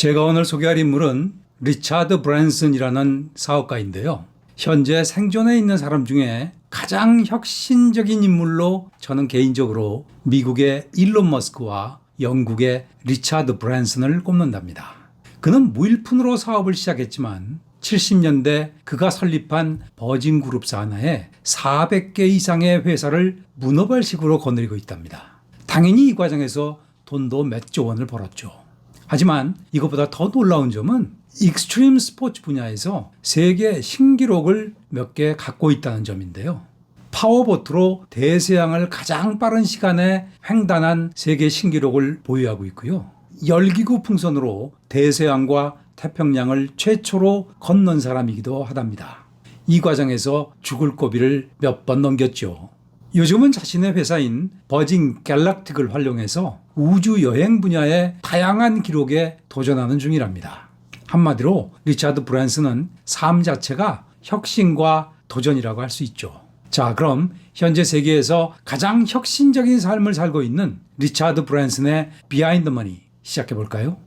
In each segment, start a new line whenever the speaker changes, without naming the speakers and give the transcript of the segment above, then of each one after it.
제가 오늘 소개할 인물은 리차드 브랜슨이라는 사업가인데요. 현재 생존해 있는 사람 중에 가장 혁신적인 인물로 저는 개인적으로 미국의 일론 머스크와 영국의 리차드 브랜슨을 꼽는답니다. 그는 무일푼으로 사업을 시작했지만 70년대 그가 설립한 버진 그룹 산하에 400개 이상의 회사를 문어발식으로 거느리고 있답니다. 당연히 이 과정에서 돈도 몇 조 원을 벌었죠. 하지만 이것보다 더 놀라운 점은 익스트림 스포츠 분야에서 세계 신기록을 몇 개 갖고 있다는 점인데요. 파워보트로 대서양을 가장 빠른 시간에 횡단한 세계 신기록을 보유하고 있고요. 열기구 풍선으로 대서양과 태평양을 최초로 건넌 사람이기도 하답니다. 이 과정에서 죽을 고비를 몇 번 넘겼죠. 요즘은 자신의 회사인 버진 갤락틱을 활용해서 우주 여행 분야의 다양한 기록에 도전하는 중이랍니다. 한마디로 리차드 브랜슨은 삶 자체가 혁신과 도전이라고 할 수 있죠. 자, 그럼 현재 세계에서 가장 혁신적인 삶을 살고 있는 리차드 브랜슨의 비하인드 머니 시작해 볼까요?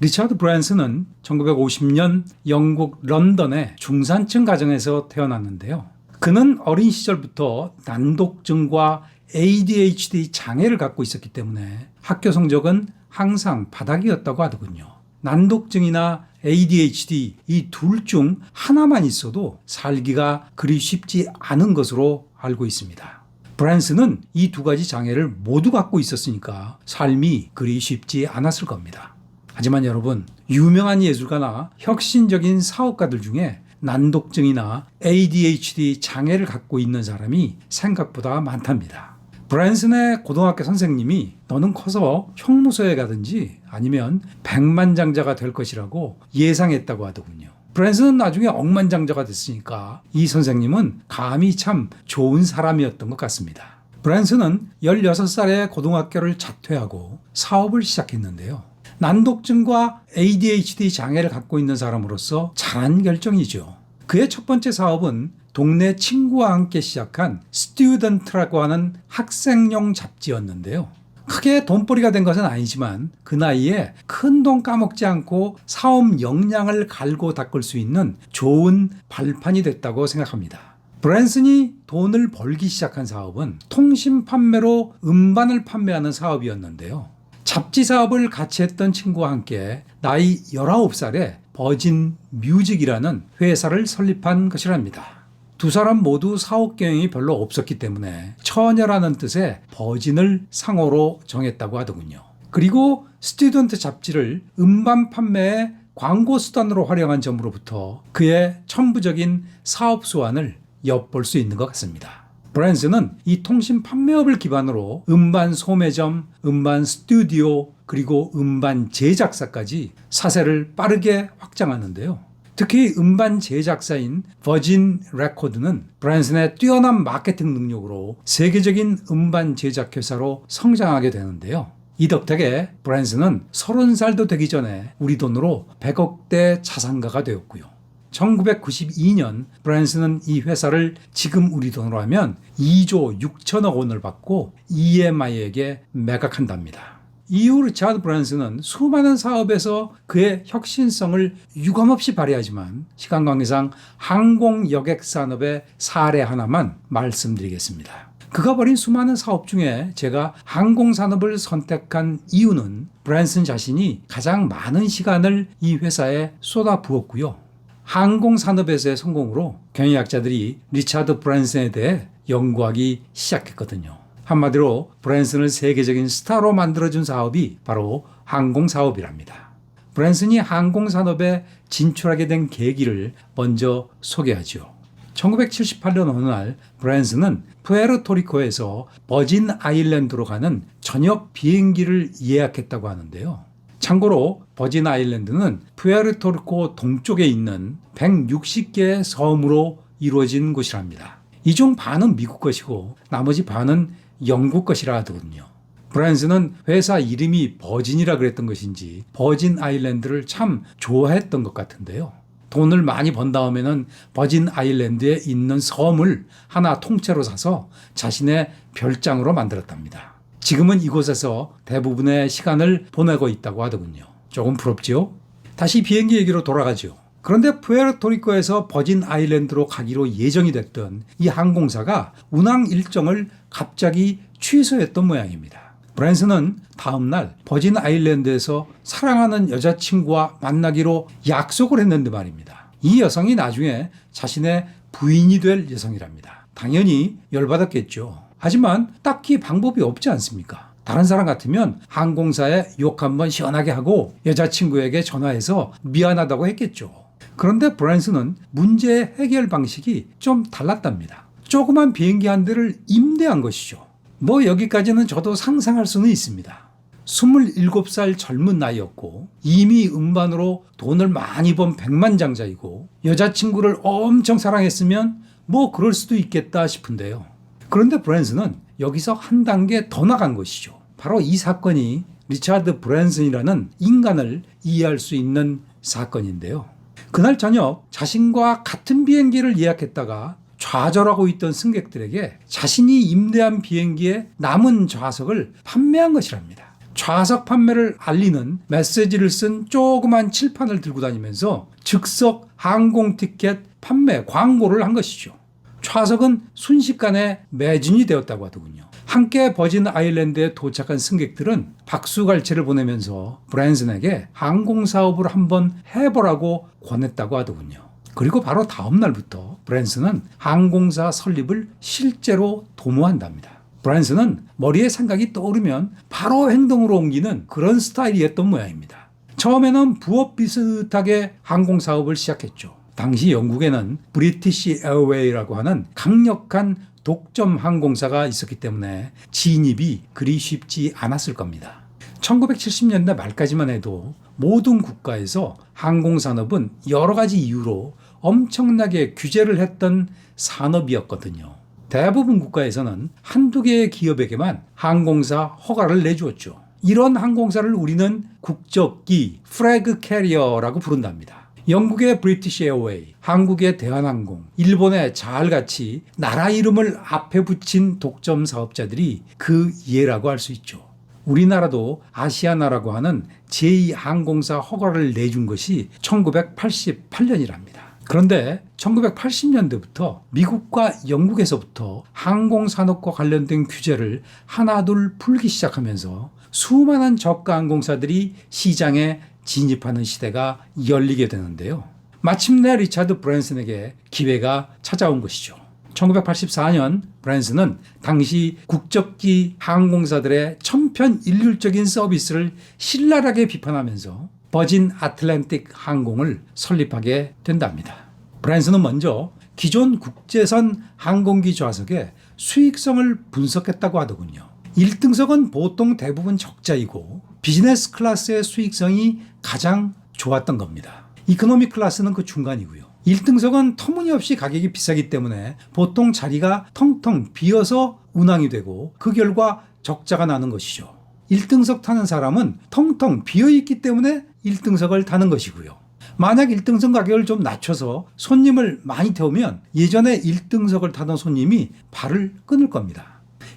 리차드 브랜슨은 1950년 영국 런던의 중산층 가정에서 태어났는데요. 그는 어린 시절부터 난독증과 ADHD 장애를 갖고 있었기 때문에 학교 성적은 항상 바닥이었다고 하더군요. 난독증이나 ADHD 이 둘 중 하나만 있어도 살기가 그리 쉽지 않은 것으로 알고 있습니다. 브랜슨은 이두 가지 장애를 모두 갖고 있었으니까 삶이 그리 쉽지 않았을 겁니다. 하지만 여러분, 유명한 예술가나 혁신적인 사업가들 중에 난독증이나 ADHD 장애를 갖고 있는 사람이 생각보다 많답니다. 브랜슨의 고등학교 선생님이 너는 커서 형무소에 가든지 아니면 백만장자가 될 것이라고 예상했다고 하더군요. 브랜슨은 나중에 억만장자가 됐으니까 이 선생님은 감이 참 좋은 사람이었던 것 같습니다. 브랜슨은 16살에 고등학교를 자퇴하고 사업을 시작했는데요. 난독증과 ADHD 장애를 갖고 있는 사람으로서 잘한 결정이죠. 그의 첫 번째 사업은 동네 친구와 함께 시작한 스튜던트라고 하는 학생용 잡지였는데요. 크게 돈벌이가 된 것은 아니지만 그 나이에 큰 돈 까먹지 않고 사업 역량을 갈고 닦을 수 있는 좋은 발판이 됐다고 생각합니다. 브랜슨이 돈을 벌기 시작한 사업은 통신 판매로 음반을 판매하는 사업이었는데요. 잡지 사업을 같이 했던 친구와 함께 나이 19살에 버진 뮤직이라는 회사를 설립한 것이랍니다. 두 사람 모두 사업 경영이 별로 없었기 때문에 처녀라는 뜻의 버진을 상호로 정했다고 하더군요. 그리고 스튜던트 잡지를 음반 판매의 광고 수단으로 활용한 점으로부터 그의 천부적인 사업 수완을 엿볼 수 있는 것 같습니다. 브랜슨은 이 통신 판매업을 기반으로 음반 소매점, 음반 스튜디오, 그리고 음반 제작사까지 사세를 빠르게 확장하는데요. 특히 음반 제작사인 버진 레코드는 브랜슨의 뛰어난 마케팅 능력으로 세계적인 음반 제작 회사로 성장하게 되는데요. 이 덕택에 브랜슨은 30살도 되기 전에 우리 돈으로 100억대 자산가가 되었고요. 1992년 브랜슨은 이 회사를 지금 우리 돈으로 하면 2조 6천억 원을 받고 EMI에게 매각한답니다. 이후 리차드 브랜슨은 수많은 사업에서 그의 혁신성을 유감없이 발휘하지만 시간 관계상 항공 여객 산업의 사례 하나만 말씀드리겠습니다. 그가 벌인 수많은 사업 중에 제가 항공 산업을 선택한 이유는 브랜슨 자신이 가장 많은 시간을 이 회사에 쏟아 부었고요. 항공 산업에서의 성공으로 경영학자들이 리차드 브랜슨에 대해 연구하기 시작했거든요. 한마디로 브랜슨을 세계적인 스타로 만들어준 사업이 바로 항공 사업이랍니다. 브랜슨이 항공 산업에 진출하게 된 계기를 먼저 소개하죠. 1978년 어느 날 브랜슨은 푸에르토리코에서 버진 아일랜드로 가는 저녁 비행기를 예약했다고 하는데요. 참고로 버진 아일랜드는 푸에르토리코 동쪽에 있는 160개의 섬으로 이루어진 곳이랍니다. 이 중 반은 미국 것이고 나머지 반은 영국 것이라 하더군요. 브랜슨은 회사 이름이 버진이라 그랬던 것인지 버진 아일랜드를 참 좋아했던 것 같은데요. 돈을 많이 번 다음에는 버진 아일랜드에 있는 섬을 하나 통째로 사서 자신의 별장으로 만들었답니다. 지금은 이곳에서 대부분의 시간을 보내고 있다고 하더군요. 조금 부럽지요? 다시 비행기 얘기로 돌아가죠. 그런데 푸에르토리코에서 버진 아일랜드로 가기로 예정이 됐던 이 항공사가 운항 일정을 갑자기 취소했던 모양입니다. 브랜슨은 다음날 버진 아일랜드에서 사랑하는 여자친구와 만나기로 약속을 했는데 말입니다. 이 여성이 나중에 자신의 부인이 될 여성이랍니다. 당연히 열받았겠죠. 하지만 딱히 방법이 없지 않습니까? 다른 사람 같으면 항공사에 욕 한번 시원하게 하고 여자친구에게 전화해서 미안하다고 했겠죠. 그런데 브랜슨은 문제의 해결 방식이 좀 달랐답니다. 조그만 비행기 한 대를 임대한 것이죠. 뭐 여기까지는 저도 상상할 수는 있습니다. 27살 젊은 나이였고 이미 음반으로 돈을 많이 번 백만장자이고 여자친구를 엄청 사랑했으면 뭐 그럴 수도 있겠다 싶은데요. 그런데 브랜슨은 여기서 한 단계 더 나간 것이죠. 바로 이 사건이 리차드 브랜슨이라는 인간을 이해할 수 있는 사건인데요. 그날 저녁 자신과 같은 비행기를 예약했다가 좌절하고 있던 승객들에게 자신이 임대한 비행기의 남은 좌석을 판매한 것이랍니다. 좌석 판매를 알리는 메시지를 쓴 조그만 칠판을 들고 다니면서 즉석 항공 티켓 판매 광고를 한 것이죠. 좌석은 순식간에 매진이 되었다고 하더군요. 함께 버진 아일랜드에 도착한 승객들은 박수갈채를 보내면서 브랜슨에게 항공 사업을 한번 해보라고 권했다고 하더군요. 그리고 바로 다음 날부터 브랜슨은 항공사 설립을 실제로 도모한답니다. 브랜슨은 머리에 생각이 떠오르면 바로 행동으로 옮기는 그런 스타일이었던 모양입니다. 처음에는 부업 비슷하게 항공 사업을 시작했죠. 당시 영국에는 브리티시 에어웨이라고 하는 강력한 독점 항공사가 있었기 때문에 진입이 그리 쉽지 않았을 겁니다. 1970년대 말까지만 해도 모든 국가에서 항공산업은 여러 가지 이유로 엄청나게 규제를 했던 산업이었거든요. 대부분 국가에서는 한두 개의 기업에게만 항공사 허가를 내주었죠. 이런 항공사를 우리는 국적기, 프래그 캐리어라고 부른답니다. 영국의 브리티시 에어웨이, 한국의 대한항공, 일본의 자알같이 나라 이름을 앞에 붙인 독점 사업자들이 그 예라고 할 수 있죠. 우리나라도 아시아나라고 하는 제2항공사 허가를 내준 것이 1988년이랍니다. 그런데 1980년대부터 미국과 영국에서부터 항공산업과 관련된 규제를 하나둘 풀기 시작하면서 수많은 저가 항공사들이 시장에 진입하는 시대가 열리게 되는데요. 마침내 리차드 브랜슨에게 기회가 찾아온 것이죠. 1984년 브랜슨은 당시 국적기 항공사들의 천편일률적인 서비스를 신랄하게 비판하면서 버진 아틀랜틱 항공을 설립하게 된답니다. 브랜슨은 먼저 기존 국제선 항공기 좌석의 수익성을 분석했다고 하더군요. 1등석은 보통 대부분 적자이고 비즈니스 클래스의 수익성이 가장 좋았던 겁니다. 이코노미 클래스는 그 중간이고요. 1등석은 터무니없이 가격이 비싸기 때문에 보통 자리가 텅텅 비어서 운항이 되고 그 결과 적자가 나는 것이죠. 1등석 타는 사람은 텅텅 비어 있기 때문에 1등석을 타는 것이고요. 만약 1등석 가격을 좀 낮춰서 손님을 많이 태우면 예전에 1등석을 타던 손님이 발을 끊을 겁니다.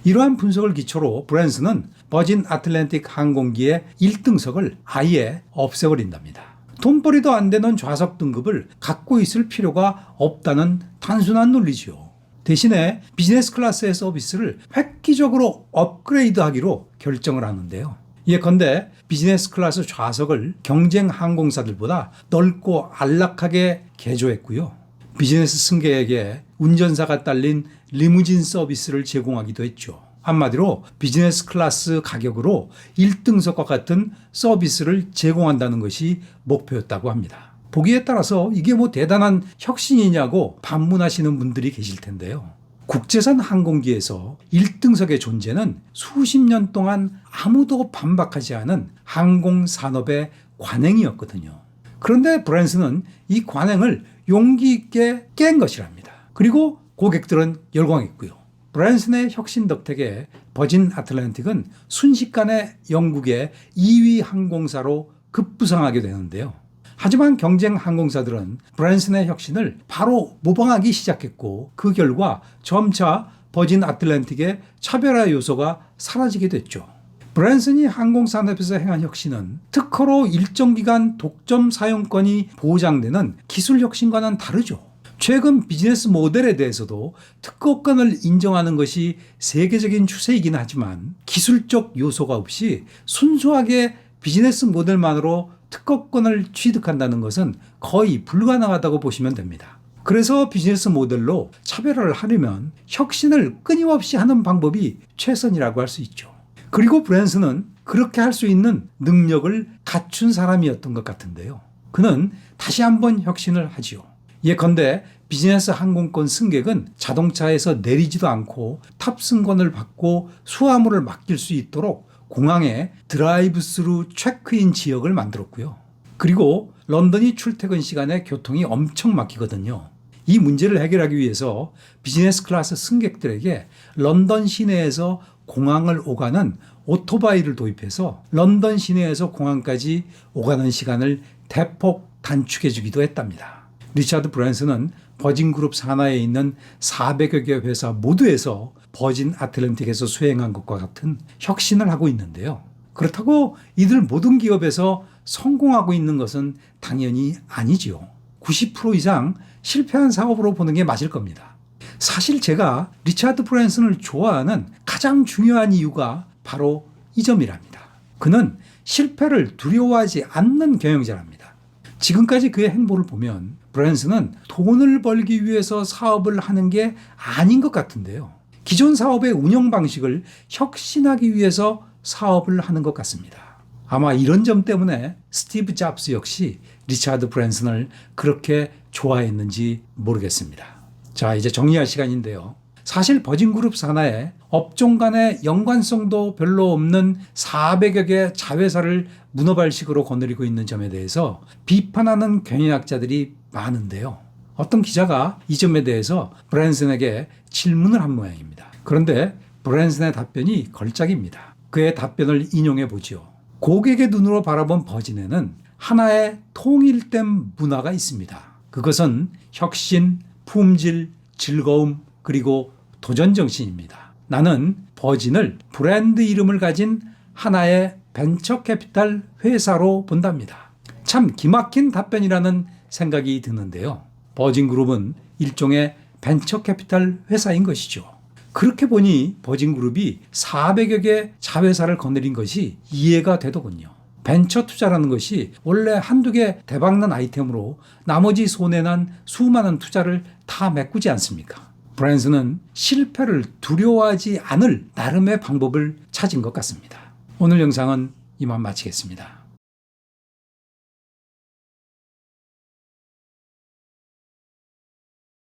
이러한 분석을 기초로 브랜슨은 버진 아틀랜틱 항공기의 1등석을 아예 없애버린답니다. 돈벌이도 안 되는 좌석 등급을 갖고 있을 필요가 없다는 단순한 논리지요. 대신에 비즈니스 클래스의 서비스를 획기적으로 업그레이드하기로 결정을 하는데요. 예컨대 비즈니스 클래스 좌석을 경쟁 항공사들보다 넓고 안락하게 개조했고요. 비즈니스 승객에게 운전사가 딸린 리무진 서비스를 제공하기도 했죠. 한마디로 비즈니스 클래스 가격으로 1등석과 같은 서비스를 제공한다는 것이 목표였다고 합니다. 보기에 따라서 이게 뭐 대단한 혁신이냐고 반문하시는 분들이 계실 텐데요. 국제선 항공기에서 1등석의 존재는 수십 년 동안 아무도 반박하지 않은 항공 산업의 관행이었거든요. 그런데 브랜슨은 이 관행을 용기 있게 깬 것이랍니다. 그리고 고객들은 열광했고요. 브랜슨의 혁신 덕택에 버진 아틀란틱은 순식간에 영국의 2위 항공사로 급부상하게 되는데요. 하지만 경쟁 항공사들은 브랜슨의 혁신을 바로 모방하기 시작했고 그 결과 점차 버진 아틀랜틱의 차별화 요소가 사라지게 됐죠. 브랜슨이 항공산업에서 행한 혁신은 특허로 일정 기간 독점 사용권이 보장되는 기술 혁신과는 다르죠. 최근 비즈니스 모델에 대해서도 특허권을 인정하는 것이 세계적인 추세이긴 하지만 기술적 요소가 없이 순수하게 비즈니스 모델만으로 특허권을 취득한다는 것은 거의 불가능하다고 보시면 됩니다. 그래서 비즈니스 모델로 차별화를 하려면 혁신을 끊임없이 하는 방법이 최선이라고 할 수 있죠. 그리고 브랜슨은 그렇게 할 수 있는 능력을 갖춘 사람이었던 것 같은데요. 그는 다시 한번 혁신을 하지요. 예컨대 비즈니스 항공권 승객은 자동차에서 내리지도 않고 탑승권을 받고 수화물을 맡길 수 있도록 공항에 드라이브 스루 체크인 지역을 만들었고요. 그리고 런던이 출퇴근 시간에 교통이 엄청 막히거든요. 이 문제를 해결하기 위해서 비즈니스 클래스 승객들에게 런던 시내에서 공항을 오가는 오토바이를 도입해서 런던 시내에서 공항까지 오가는 시간을 대폭 단축해 주기도 했답니다. 리차드 브랜슨은 버진 그룹 산하에 있는 400여 개 회사 모두에서 버진 아틀랜틱에서 수행한 것과 같은 혁신을 하고 있는데요. 그렇다고 이들 모든 기업에서 성공하고 있는 것은 당연히 아니지요. 90% 이상 실패한 사업으로 보는 게 맞을 겁니다. 사실 제가 리차드 브랜슨을 좋아하는 가장 중요한 이유가 바로 이 점이랍니다. 그는 실패를 두려워하지 않는 경영자랍니다. 지금까지 그의 행보를 보면 브랜슨은 돈을 벌기 위해서 사업을 하는 게 아닌 것 같은데요. 기존 사업의 운영 방식을 혁신하기 위해서 사업을 하는 것 같습니다. 아마 이런 점 때문에 스티브 잡스 역시 리차드 브랜슨을 그렇게 좋아했는지 모르겠습니다. 자, 이제 정리할 시간인데요. 사실 버진그룹 산하에 업종 간의 연관성도 별로 없는 400여 개 자회사를 문어발식으로 거느리고 있는 점에 대해서 비판하는 경영학자들이 많은데요. 어떤 기자가 이 점에 대해서 브랜슨에게 질문을 한 모양입니다. 그런데 브랜슨의 답변이 걸작입니다. 그의 답변을 인용해 보지요. 고객의 눈으로 바라본 버진에는 하나의 통일된 문화가 있습니다. 그것은 혁신, 품질, 즐거움, 그리고 도전 정신입니다. 나는 버진을 브랜드 이름을 가진 하나의 벤처 캐피탈 회사로 본답니다. 참 기막힌 답변이라는 생각이 드는데요. 버진 그룹은 일종의 벤처 캐피탈 회사인 것이죠. 그렇게 보니 버진 그룹이 400여 개 자회사를 거느린 것이 이해가 되더군요. 벤처 투자라는 것이 원래 한두 개 대박난 아이템으로 나머지 손해난 수많은 투자를 다 메꾸지 않습니까? 브랜슨은 실패를 두려워하지 않을 나름의 방법을 찾은 것 같습니다. 오늘 영상은 이만 마치겠습니다.